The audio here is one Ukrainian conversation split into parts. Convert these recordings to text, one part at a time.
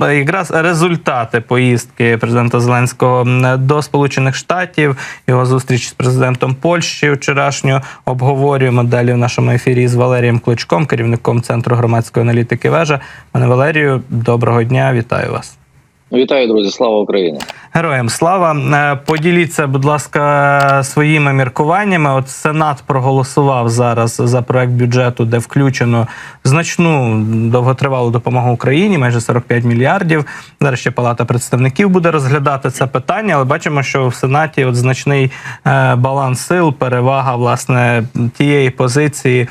Якраз результати поїздки президента Зеленського до Сполучених Штатів, його зустріч з президентом Польщі вчорашню обговорюємо далі в нашому ефірі з Валерієм Кличком, керівником центру громадської аналітики. Вежа. Пане Валерію, доброго дня, вітаю вас. Вітаю, друзі! Слава Україні! Героям слава. Е, Поділіться, будь ласка, своїми міркуваннями. От Сенат проголосував зараз за проект бюджету, де включено значну довготривалу допомогу Україні, майже 45 мільярдів. Зараз ще Палата представників буде розглядати це питання, але бачимо, що в Сенаті от значний е, баланс сил, перевага власне тієї позиції.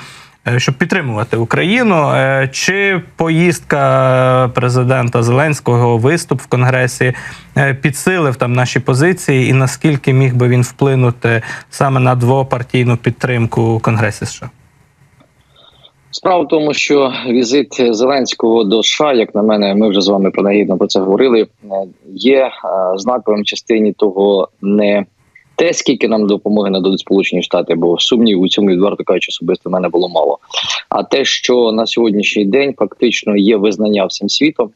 Е, Щоб підтримувати Україну, Е, чи поїздка президента Зеленського, виступ в Конгресі е, підсилив там наші позиції, і наскільки міг би він вплинути саме на двопартійну підтримку Конгресі США? Справа в тому, що візит Зеленського до США, як на мене, ми вже з вами принагідно про це говорили. Є знаковим частині того не те, скільки нам допомоги нададуть Сполучені Штати, бо сумнів у цьому відверто кажучи, особисто в мене було мало. А те, що на сьогоднішній день фактично є визнання всім світом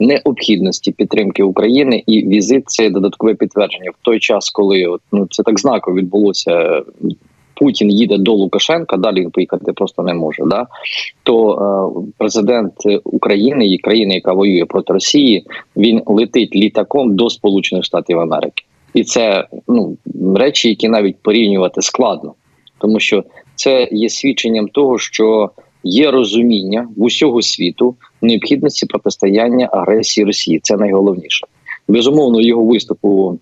необхідності підтримки України, і візит це додаткове підтвердження в той час, коли ну це так знаково відбулося. Путін їде до Лукашенка, далі він поїхати просто не може. Да? То е, президент України і країни, яка воює проти Росії, він летить літаком до Сполучених Штатів Америки, і це ну речі, які навіть порівнювати складно, тому що це є свідченням того, що є розуміння в усього світу необхідності протистояння агресії Росії. Це найголовніше. Безумовно, його виступу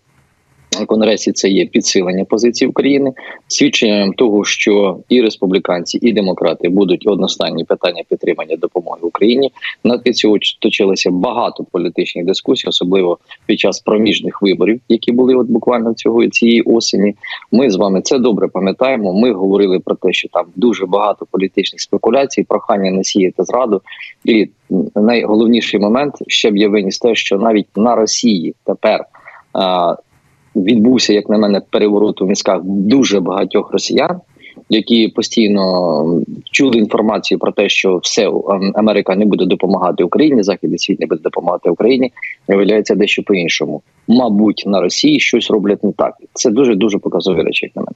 Конгресі це є підсилення позиції України, свідченням того, що і республіканці, і демократи будуть одностайні питання підтримання допомоги Україні. На цього точилося багато політичних дискусій, особливо під час проміжних виборів, які були от буквально цього цієї осені. Ми з вами це добре пам'ятаємо. Ми говорили про те, що там дуже багато політичних спекуляцій, прохання не сіяти зраду. І найголовніший момент ще б я виніс те, що навіть на Росії тепер. Відбувся, як на мене, переворот у мізках дуже багатьох росіян, які постійно чули інформацію про те, що все ем, Америка не буде допомагати Україні, західний світ не буде допомагати Україні. Виявляється дещо по іншому. Мабуть, на Росії щось роблять не так. Це дуже дуже показові речі, як на мене.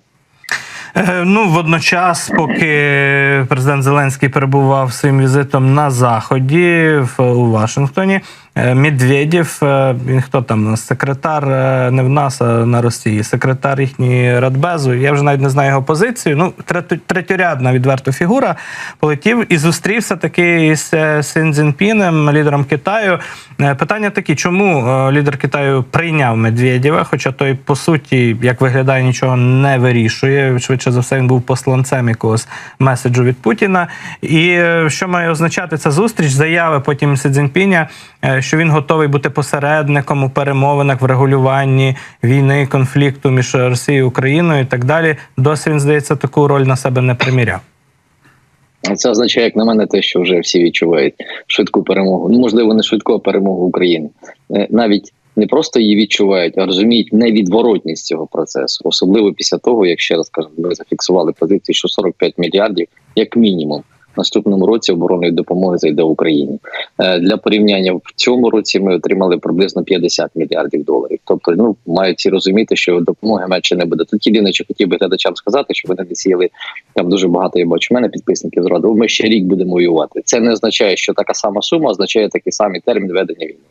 Е, Ну, водночас, поки президент Зеленський перебував своїм візитом на заході в у Вашингтоні, е, Медведєв, е, він хто там у нас, секретар не в нас, а на Росії, секретар їхньої Радбезу. Я вже навіть не знаю його позицію. Ну, третю- третьорядна відверто фігура полетів і зустрівся таки із Сін Цзіньпінем, лідером Китаю. Е, Питання такі: чому е, лідер Китаю прийняв Медведєва, хоча той по суті, як виглядає, нічого не вирішує. Швидше за все, він був посланцем якогось меседжу від Путіна. І е, що має означати ця зустріч? Заяви потім Сі Цзіньпіня, що він готовий бути посередником у перемовинах в регулюванні війни, конфлікту між Росією і Україною і так далі. Досі він здається таку роль на себе не приміряв. Це означає, як на мене, те, що вже всі відчувають швидку перемогу. Ну можливо, не швидку а перемогу України. Е, Навіть не просто її відчувають, а розуміють невідворотність цього процесу, особливо після того, як ще раз кажу, ми зафіксували позицію, що 45 мільярдів, як мінімум, наступному році оборонної допомоги зайде Україні. Е, Для порівняння в цьому році ми отримали приблизно 50 мільярдів доларів. Тобто, ну мають всі розуміти, що допомоги менше не буде. Тут єдине, що хотів би глядачам сказати, що вони не сіяли там дуже багато. Я бачу мене підписників зраду. Ми ще рік будемо воювати. Це не означає, що така сама сума означає такий самий термін ведення війни.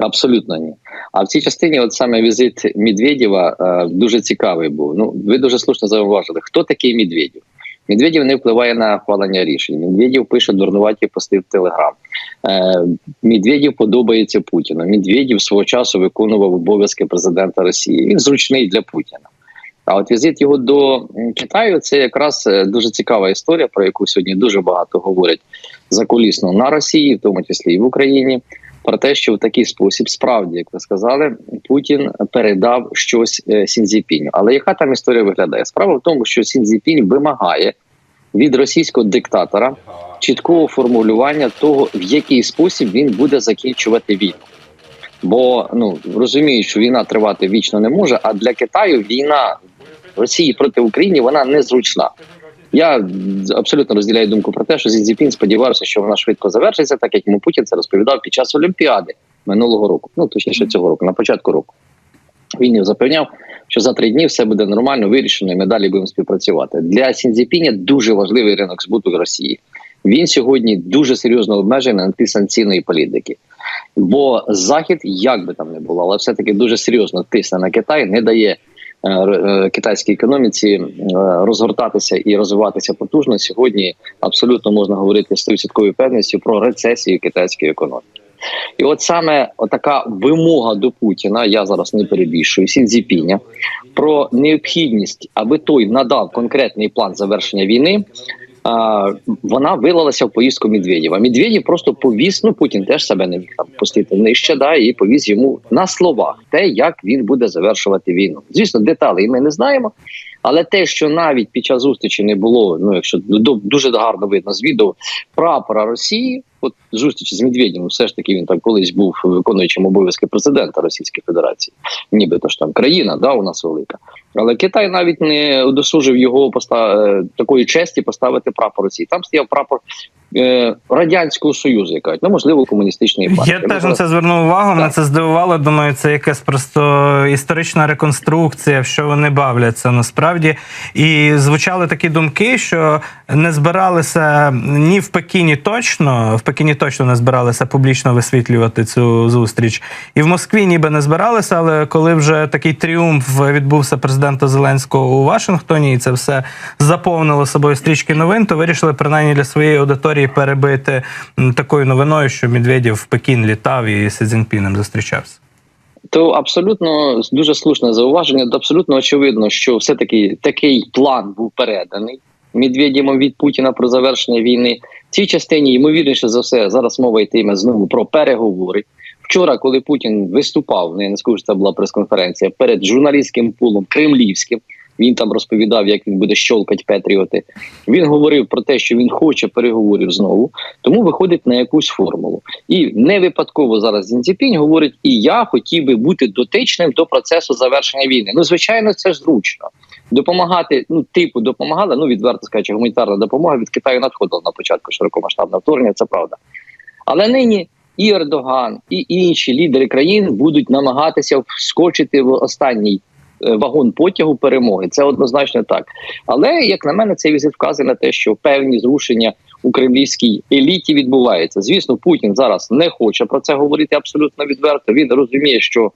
Абсолютно ні. А в цій частині, от саме візит Медведєва е, дуже цікавий був. Ну, ви дуже слушно зауважили, хто такий Медведєв? Медведєв не впливає на ухвалення рішень. Медведєв пише дурнуваті пости в Телеграм. Е, Медведєв подобається Путіну. Медведєв свого часу виконував обов'язки президента Росії. Він зручний для Путіна. А от візит його до Китаю це якраз е, дуже цікава історія, про яку сьогодні дуже багато говорять закулісно на Росії, в тому числі і в Україні. Про те, що в такий спосіб, справді, як ви сказали, Путін передав щось е, Сінзіпіню. Але яка там історія виглядає? Справа в тому, що Сінзіпінь вимагає від російського диктатора чіткого формулювання того, в який спосіб він буде закінчувати війну. Бо ну розуміють, що війна тривати вічно не може. А для Китаю війна Росії проти України вона незручна. Я абсолютно розділяю думку про те, що Зі Цзіпін сподівався, що вона швидко завершиться, так як йому Путін це розповідав під час Олімпіади. минулого року, ну точніше цього року, на початку року. Він їх запевняв, що за три дні все буде нормально, вирішено, і ми далі будемо співпрацювати. Для Сінзіпіня дуже важливий ринок збуту Росії. Він сьогодні дуже серйозно обмежений антисанкційної політики. Бо Захід, як би там не було, але все-таки дуже серйозно тисне на Китай, не дає китайській економіці е, розгортатися і розвиватися потужно. Сьогодні абсолютно можна говорити з 100% певністю про рецесію китайської економіки. І от саме така вимога до Путіна, я зараз не перебільшую, Сінзіпіня, про необхідність, аби той надав конкретний план завершення війни. Вона вилилася в поїздку Медведєва. Медведєв просто повіз, ну Путін теж себе не міг там пустити нижче, да, і повіз йому на словах те, як він буде завершувати війну. Звісно, деталей ми не знаємо, але те, що навіть під час зустрічі не було, ну якщо дуже гарно видно з відео прапора Росії, от зустрічі з Медведєвим, все ж таки він там колись був виконуючим обов'язки президента Російської Федерації, нібито ж там країна, да, у нас велика. Але Китай навіть не удосужив його поста... е, такої честі поставити прапор Росії. Там стояв прапор радянського союзу, яка ну можливо комуністичної партії. Я теж на це звернув увагу. Мене це здивувало. Думаю, це якась просто історична реконструкція, в що вони бавляться насправді. І звучали такі думки, що не збиралися ні в Пекіні точно, в Пекіні точно не збиралися публічно висвітлювати цю зустріч. І в Москві ніби не збиралися, але коли вже такий тріумф відбувся президента Зеленського у Вашингтоні, і це все заповнило собою стрічки новин, то вирішили принаймні для своєї аудиторії перебити такою новиною, що Медведєв в Пекін літав і з Цзіньпіном зустрічався. То абсолютно дуже слушне зауваження. Абсолютно очевидно, що все таки такий план був переданий Медведєвим від Путіна про завершення війни. В цій частині ймовірніше за все зараз мова йтиме знову про переговори. Вчора, коли Путін виступав, ну, я не скажу, це була прес-конференція перед журналістським пулом кремлівським. Він там розповідав, як він буде щолкати Петріоти. Він говорив про те, що він хоче переговорів знову, тому виходить на якусь формулу. І не випадково зараз Зінціпінь говорить: і я хотів би бути дотичним до процесу завершення війни. Ну, звичайно, це ж зручно. Допомагати, ну, типу, допомагали. Ну, відверто скажучи, гуманітарна допомога від Китаю надходила на початку широкомасштабного вторгнення, це правда. Але нині і Ердоган, і інші лідери країн будуть намагатися вскочити в останній е, вагон потягу перемоги. Це однозначно так. Але як на мене, цей візит вказує на те, що певні зрушення у кремлівській еліті відбуваються. Звісно, Путін зараз не хоче про це говорити абсолютно відверто. Він розуміє, що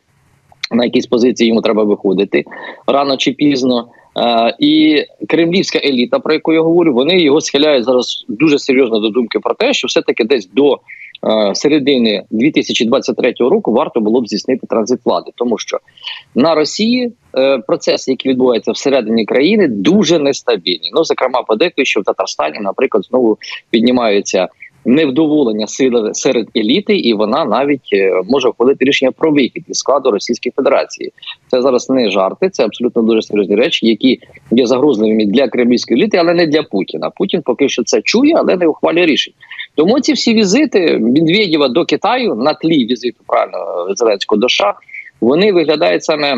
на якісь позиції йому треба виходити рано чи пізно. Е, і кремлівська еліта, про яку я говорю, вони його схиляють зараз дуже серйозно до думки про те, що все таки десь до е, середини 2023 року варто було б здійснити транзит влади, тому що на Росії е, процеси, які відбуваються всередині країни, дуже нестабільні. Ну зокрема, подекують, що в Татарстані, наприклад, знову піднімаються невдоволення серед еліти, і вона навіть е, може ухвалити рішення про вихід із складу Російської Федерації. Це зараз не жарти, це абсолютно дуже серйозні речі, які є загрозливими для кремлівської еліти, але не для Путіна. Путін поки що це чує, але не ухвалює рішень. Тому ці всі візити Медведєва до Китаю на тлі візиту правильно Зеленського до США, вони виглядають саме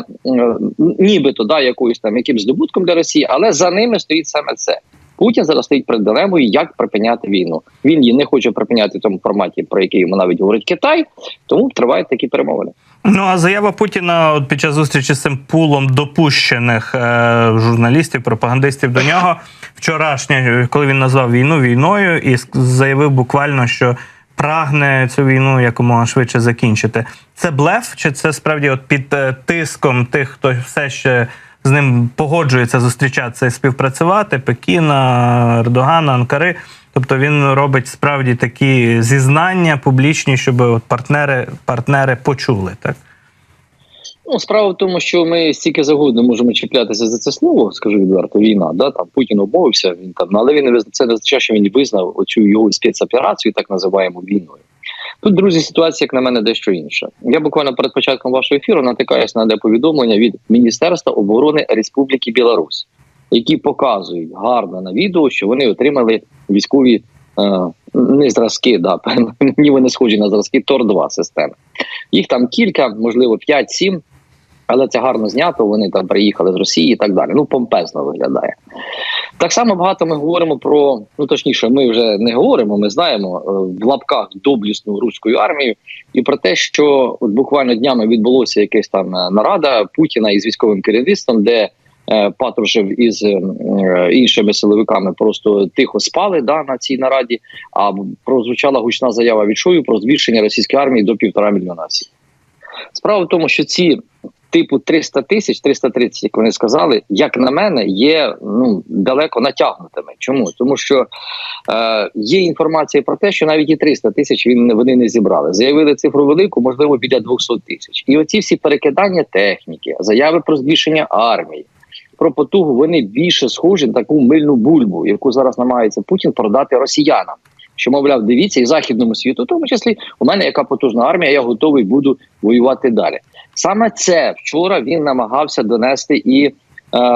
нібито да якоюсь там якимсь здобутком для Росії, але за ними стоїть саме це. Путін зараз стоїть перед дилемою, як припиняти війну. Він її не хоче припиняти в тому форматі, про який йому навіть говорить Китай, тому тривають такі перемовини. Ну а заява Путіна от під час зустрічі з цим пулом допущених е, журналістів, пропагандистів до нього вчорашня, коли він назвав війну війною, і заявив буквально, що прагне цю війну якомога швидше закінчити. Це блеф, чи це справді от під е, тиском тих, хто все ще з ним погоджується зустрічатися і співпрацювати Пекіна, Ердогана, Анкари. Тобто він робить справді такі зізнання публічні, щоб партнери, партнери почули, так? Ну, справа в тому, що ми стільки завгодно можемо чіплятися за це слово, скажу відверто, війна. Да там Путін обмовився. Він там, але він це не означає, що він визнав оцю його спецоперацію, так називаємо війною. Тут, друзі, ситуація, як на мене, дещо інша. Я буквально перед початком вашого ефіру натикаюся на де повідомлення від Міністерства оборони Республіки Білорусь, які показують гарно на відео, що вони отримали військові е, не зразки, да, мені вони схожі на зразки Тор-2 системи. Їх там кілька, можливо, 5-7. Але це гарно знято. Вони там приїхали з Росії і так далі. Ну, помпезно виглядає. Так само багато ми говоримо про ну точніше, ми вже не говоримо. Ми знаємо е, в лапках доблісну руську армію і про те, що от буквально днями відбулося якась там е, нарада Путіна із військовим керівництвом, де е, Патрушев із іншими силовиками просто тихо спали да, на цій нараді. А прозвучала гучна заява від Шою про збільшення російської армії до півтора мільйона осіб. Справа в тому, що ці типу 300 тисяч, 330, як вони сказали, як на мене, є ну далеко натягнутими. Чому? Тому що е, є інформація про те, що навіть і 300 тисяч він вони не зібрали. Заявили цифру велику, можливо, біля 200 тисяч. І оці всі перекидання техніки, заяви про збільшення армії. Про потугу вони більше схожі на таку мильну бульбу, яку зараз намагається Путін продати росіянам. Що мовляв, дивіться і західному світу, в тому числі у мене яка потужна армія, я готовий буду воювати далі. Саме це вчора він намагався донести і е,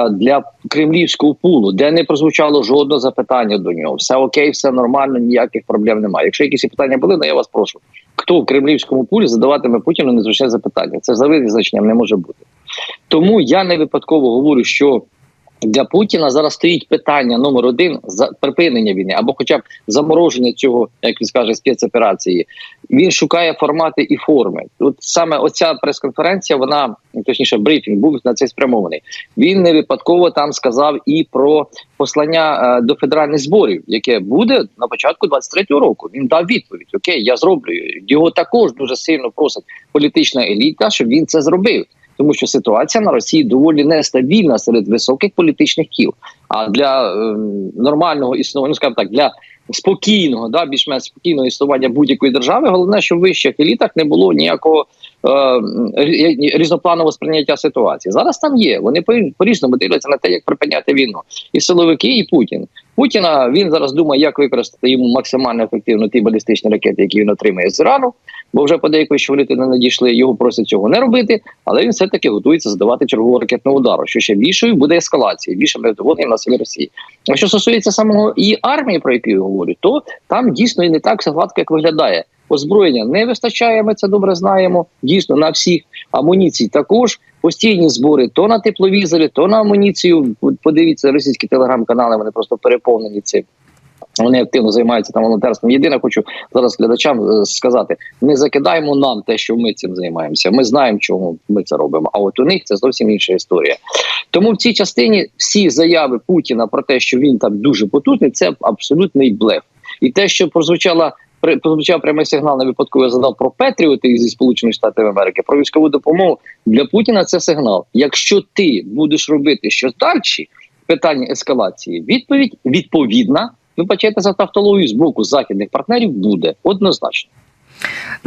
для кремлівського пулу, де не прозвучало жодного запитання до нього. Все окей, все нормально, ніяких проблем немає. Якщо якісь питання були, ну я вас прошу. Хто в кремлівському пулі задаватиме Путіну незручне запитання? Це за визначенням не може бути. Тому я не випадково говорю, що для Путіна зараз стоїть питання номер один за припинення війни або, хоча б замороження цього, як він скаже, спецоперації. Він шукає формати і форми. От саме оця прес-конференція, вона точніше, брифінг був на це спрямований. Він не випадково там сказав і про послання е, до федеральних зборів, яке буде на початку 23-го року. Він дав відповідь: Окей, я зроблю його. Також дуже сильно просить політична еліта, щоб він це зробив тому що ситуація на Росії доволі нестабільна серед високих політичних кіл. А для е, нормального існування, ну скажімо так, для спокійного, да, більш-менш спокійного існування будь-якої держави, головне, щоб в вищих елітах не було ніякого е, різнопланового сприйняття ситуації. Зараз там є. Вони по різному дивляться на те, як припиняти війну, і силовики, і Путін. Путіна він зараз думає, як використати йому максимально ефективно ті балістичні ракети, які він отримає з Ірану. Бо вже подейкують, що вони не надійшли. Його просять цього не робити, але він все таки готується задавати чергову ракетну удару. Що ще більшою буде ескалація, більше невдоволення на селі Росії. А що стосується самого і армії, про яку я говорю, то там дійсно і не так все гладко, як виглядає. Озброєння не вистачає. Ми це добре знаємо. Дійсно на всіх амуніцій також постійні збори то на тепловізорі, то на амуніцію. Подивіться російські телеграм-канали. Вони просто переповнені цим. Вони активно займаються там волонтерством. Єдине, хочу зараз глядачам е, сказати: не закидаємо нам те, що ми цим займаємося. Ми знаємо, чому ми це робимо. А от у них це зовсім інша історія. Тому в цій частині всі заяви Путіна про те, що він там дуже потужний, це абсолютний блеф. І те, що прозвучала прозвучав прямий сигнал на випадково я задав про Петріоти зі Сполучених Штатів Америки про військову допомогу для Путіна. Це сигнал. Якщо ти будеш робити щось далі, питання ескалації, відповідь відповідна. Вибачайте за тавтологію з боку західних партнерів буде однозначно.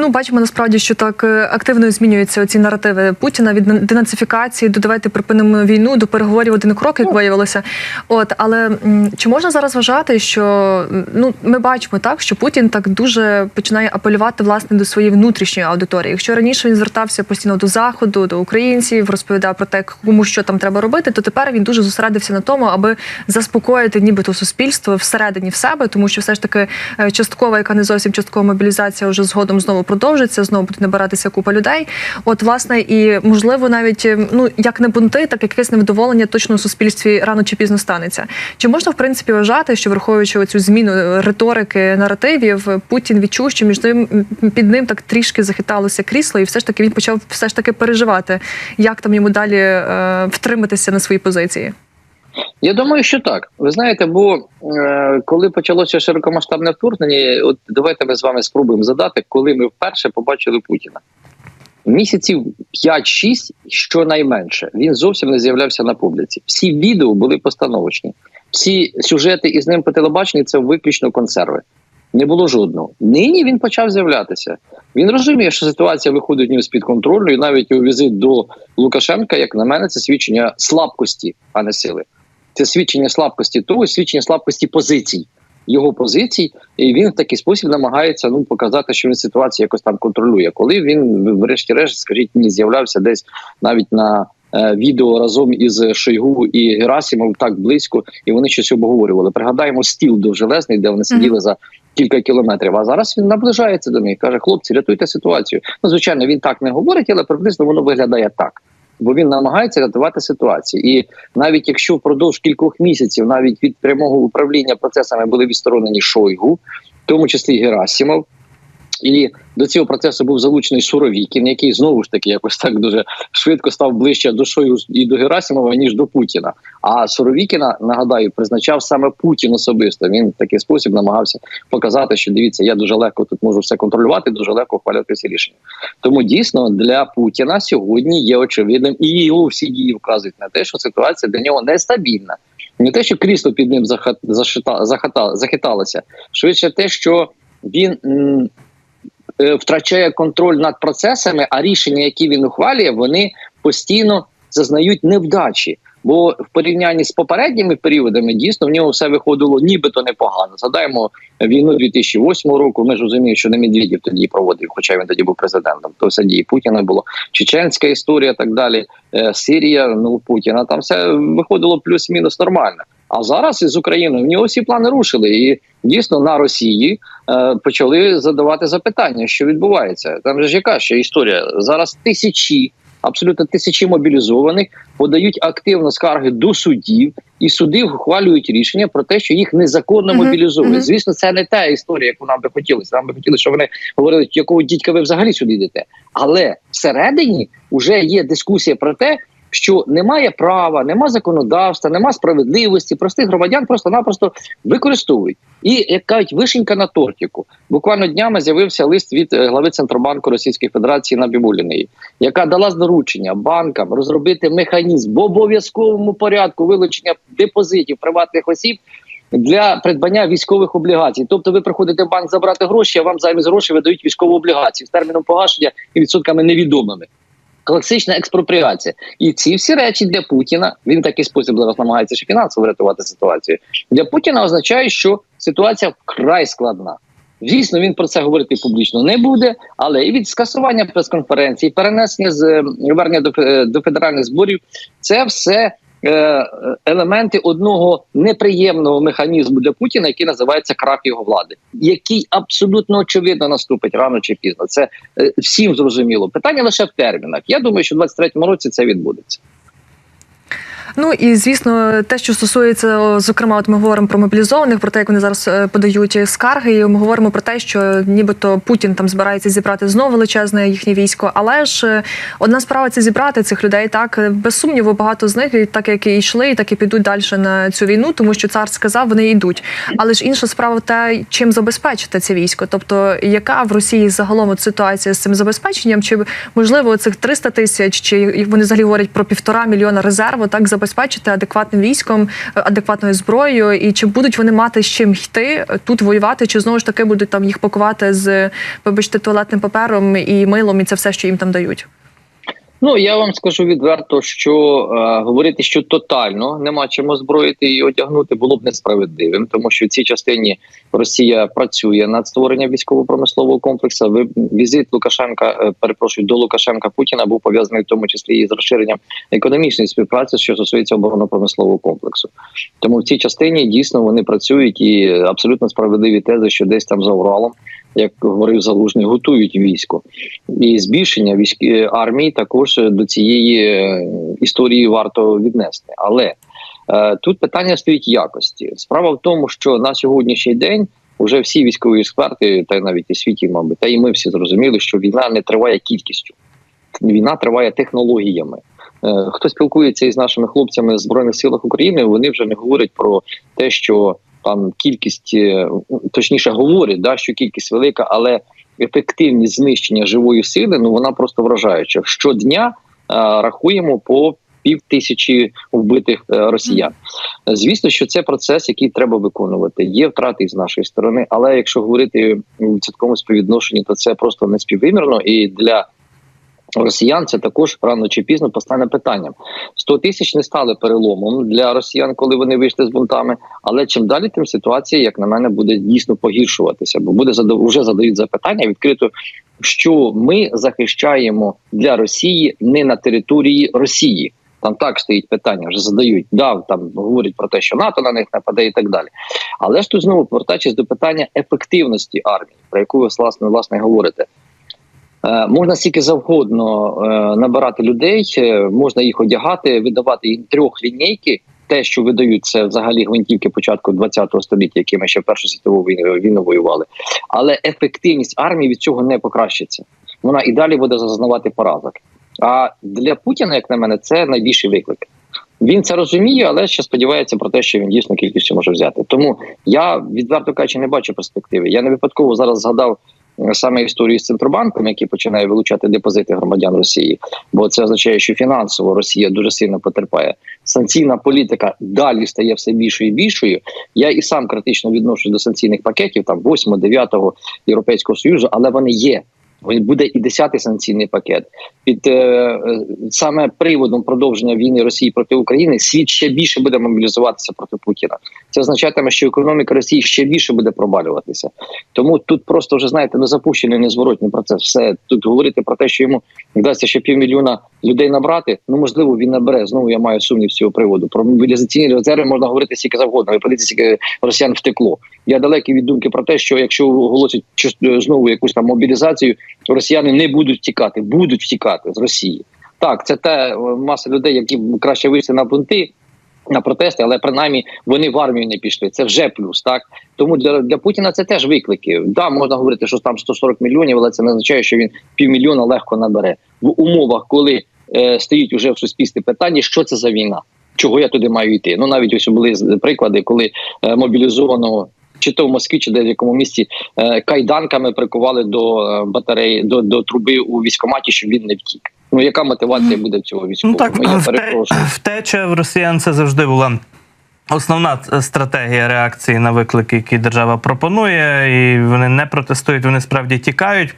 Ну, бачимо насправді, що так е, активно змінюються ці наративи Путіна від денацифікації до давайте припинимо війну до переговорів один крок, як виявилося. От але чи можна зараз вважати, що ну ми бачимо так, що Путін так дуже починає апелювати власне до своєї внутрішньої аудиторії. Якщо раніше він звертався постійно до заходу, до українців, розповідав про те, кому що там треба робити, то тепер він дуже зосередився на тому, аби заспокоїти нібито суспільство всередині в себе, тому що все ж таки е, часткова, яка не зовсім часткова мобілізація, вже згодом знову продовжиться, знову буде набиратися купа людей. От, власне, і можливо, навіть ну як не бунти, так якесь невдоволення точно у суспільстві рано чи пізно станеться. Чи можна в принципі вважати, що враховуючи цю зміну риторики наративів, Путін відчув, що між ним під ним так трішки захиталося крісло, і все ж таки він почав все ж таки переживати, як там йому далі е, втриматися на своїй позиції. Я думаю, що так. Ви знаєте, бо е, коли почалося широкомасштабне вторгнення, от давайте ми з вами спробуємо задати, коли ми вперше побачили Путіна. Місяців 5-6, щонайменше, він зовсім не з'являвся на публіці. Всі відео були постановочні, всі сюжети із ним по телебаченні це виключно консерви. Не було жодного. Нині він почав з'являтися. Він розуміє, що ситуація виходить нього з під контролю, і навіть його візит до Лукашенка, як на мене, це свідчення слабкості, а не сили це свідчення слабкості того, свідчення слабкості позицій. Його позицій, і він в такий спосіб намагається ну показати, що він ситуацію якось там контролює. Коли він, врешті-решт, скажіть, мені з'являвся десь навіть на е, відео разом із Шойгу і Герасимов так близько, і вони щось обговорювали. Пригадаємо стіл довжелезний, де вони сиділи mm -hmm. за кілька кілометрів. А зараз він наближається до них. каже: хлопці, рятуйте ситуацію. Ну, звичайно, він так не говорить, але приблизно воно виглядає так. Бо він намагається рятувати ситуацію. І навіть якщо впродовж кількох місяців, навіть від прямого управління процесами були відсторонені Шойгу, в тому числі Герасімов. І до цього процесу був залучений Суровікін, який знову ж таки якось так дуже швидко став ближче до Шойгу і до Герасимова, ніж до Путіна. А Суровікіна, нагадаю, призначав саме Путін особисто. Він в такий спосіб намагався показати, що дивіться, я дуже легко тут можу все контролювати, дуже легко ухвалювати ці рішення. Тому дійсно для Путіна сьогодні є очевидним, і його всі дії вказують на те, що ситуація для нього нестабільна. Не те, що крісло під ним захат, зашита, захата, захиталося, швидше те, що він втрачає контроль над процесами, а рішення, які він ухвалює, вони постійно зазнають невдачі. Бо в порівнянні з попередніми періодами дійсно в нього все виходило нібито непогано. Згадаємо війну 2008 року. Ми ж розуміємо, що не Медведєв тоді проводив, хоча він тоді був президентом. То все дії Путіна було чеченська історія, так далі. Е, Сирія, ну Путіна там все виходило плюс-мінус нормально. А зараз із Україною в нього всі плани рушили, і дійсно на Росії е, почали задавати запитання, що відбувається. Там же ж яка ще історія зараз тисячі. Абсолютно тисячі мобілізованих подають активно скарги до судів, і суди ухвалюють рішення про те, що їх незаконно мобілізують. мгм. Звісно, це не та історія, яку нам би хотілося. Нам би хотілося, щоб вони говорили, якого дідька ви взагалі сюди йдете. Але всередині вже є дискусія про те, що немає права, нема законодавства, нема справедливості. Простих громадян просто-напросто використовують. І як кажуть, вишенька на тортику. Буквально днями з'явився лист від е, глави Центробанку Російської Федерації Набібуліної, яка дала доручення банкам розробити механізм в обов'язковому порядку вилучення депозитів приватних осіб. Для придбання військових облігацій, тобто ви приходите в банк забрати гроші, а вам замість грошей видають військову облігацію з терміном погашення і відсотками невідомими. Класична експропріація, і ці всі речі для Путіна він в такий спосіб зараз намагається ще фінансово врятувати ситуацію. Для Путіна означає, що ситуація вкрай складна. Звісно, він про це говорити публічно не буде, але і від скасування прес-конференції, перенесення з е, вернення до, е, до федеральних зборів, це все елементи одного неприємного механізму для Путіна, який називається крах його влади, який абсолютно очевидно наступить рано чи пізно. Це е, всім зрозуміло. Питання лише в термінах. Я думаю, що в 23-му році це відбудеться. Ну і звісно, те, що стосується, зокрема, от ми говоримо про мобілізованих, про те, як вони зараз е, подають скарги. І ми говоримо про те, що нібито Путін там збирається зібрати знову величезне їхнє військо. Але ж е, одна справа це зібрати цих людей. Так е, без сумніву, багато з них так як і йшли, так і підуть далі на цю війну, тому що цар сказав, вони йдуть. Але ж інша справа те, чим забезпечити це військо. Тобто, яка в Росії загалом от ситуація з цим забезпеченням? Чи можливо цих 300 тисяч, чи вони взагалі говорять про півтора мільйона резерву, так забезпечити адекватним військом, е, адекватною зброєю, і чи будуть вони мати з чим йти тут воювати, чи знову ж таки будуть там їх пакувати з вибачте туалетним папером і милом, і це все, що їм там дають. Ну я вам скажу відверто, що е, говорити, що тотально нема чим озброїти і одягнути, було б несправедливим, тому що в цій частині Росія працює над створенням військово-промислового комплексу. Візит Лукашенка, е, перепрошую, до Лукашенка Путіна був пов'язаний в тому числі і з розширенням економічної співпраці, що стосується оборонно-промислового комплексу. Тому в цій частині дійсно вони працюють і абсолютно справедливі тези, що десь там за Уралом. Як говорив залужний, готують військо і збільшення військ е, армії також до цієї е, історії варто віднести. Але е, тут питання стоїть якості. Справа в тому, що на сьогоднішній день вже всі військові експерти, та навіть і світі, мабуть, та і ми всі зрозуміли, що війна не триває кількістю, війна триває технологіями. Е, Хто спілкується із нашими хлопцями в збройних силах України, вони вже не говорять про те, що там кількість, е, точніше говорять, да, що кількість велика, але ефективність знищення живої сили ну вона просто вражаюча. Щодня е, рахуємо по пів тисячі вбитих е, росіян. Звісно, що це процес, який треба виконувати. Є втрати з нашої сторони, але якщо говорити у відсотковому співвідношенні, то це просто не співвимірно і для. Росіян це також рано чи пізно постане питанням. 100 тисяч не стали переломом для росіян, коли вони вийшли з бунтами. Але чим далі, тим ситуація, як на мене, буде дійсно погіршуватися, бо буде вже задають запитання відкрито, що ми захищаємо для Росії не на території Росії. Там так стоїть питання, вже задають. Да, там говорять про те, що НАТО на них нападе і так далі. Але ж тут знову повертаючись до питання ефективності армії, про яку ви власне власне говорите. Е, можна стільки завгодно е, набирати людей, е, можна їх одягати, видавати їм трьох лінійки. Те, що видають, це взагалі гвинтівки початку 20-го століття, які ми ще Першу світову війну, війну воювали. Але ефективність армії від цього не покращиться. Вона і далі буде зазнавати поразок. А для Путіна, як на мене, це найбільший виклик. Він це розуміє, але ще сподівається про те, що він дійсно кількістю може взяти. Тому я відверто кажучи, не бачу перспективи. Я не випадково зараз згадав саме історію з центробанком, який починає вилучати депозити громадян Росії, бо це означає, що фінансово Росія дуже сильно потерпає. Санкційна політика далі стає все більшою і більшою. Я і сам критично відношусь до санкційних пакетів, там 8, 9 Європейського союзу, але вони є. Буде і 10-й санкційний пакет під е, е, саме приводом продовження війни Росії проти України. Світ ще більше буде мобілізуватися проти Путіна. Це означатиме, що економіка Росії ще більше буде пробалюватися. Тому тут просто вже знаєте, не запущений незворотній процес. Все тут говорити про те, що йому вдасться ще півмільйона людей набрати. Ну можливо, він набере. Знову я маю сумнів з цього приводу. Про мобілізаційні резерви можна говорити скільки завгодно. Ви подивіться, скільки росіян втекло. Я далекий від думки про те, що якщо оголосять знову якусь там мобілізацію, росіяни не будуть втікати, будуть втікати з Росії. Так, це те е, маса людей, які краще вийшли на бунти. На протести, але принаймні вони в армію не пішли. Це вже плюс, так тому для, для Путіна це теж виклики. Да, можна говорити, що там 140 мільйонів, але це не означає, що він півмільйона легко набере в умовах, коли е, стоїть уже в суспільстві питання, що це за війна, чого я туди маю йти. Ну навіть ось були приклади, коли е, мобілізованого. Чи то в Москві, чи де в якому місті е, кайданками прикували до е, батареї до, до труби у військкоматі, щоб він не втік. Ну яка мотивація буде цього Ну так, я перепрошую. втеча в росіян це завжди була. Основна е, стратегія реакції на виклики, які держава пропонує, і вони не протестують, вони справді тікають.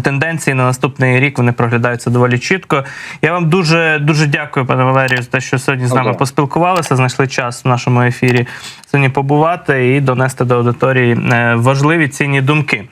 Тенденції на наступний рік вони проглядаються доволі чітко. Я вам дуже дуже дякую, пане Валерію, за те, що сьогодні з нами okay. поспілкувалися, знайшли час в нашому ефірі сьогодні побувати і донести до аудиторії е, важливі цінні думки.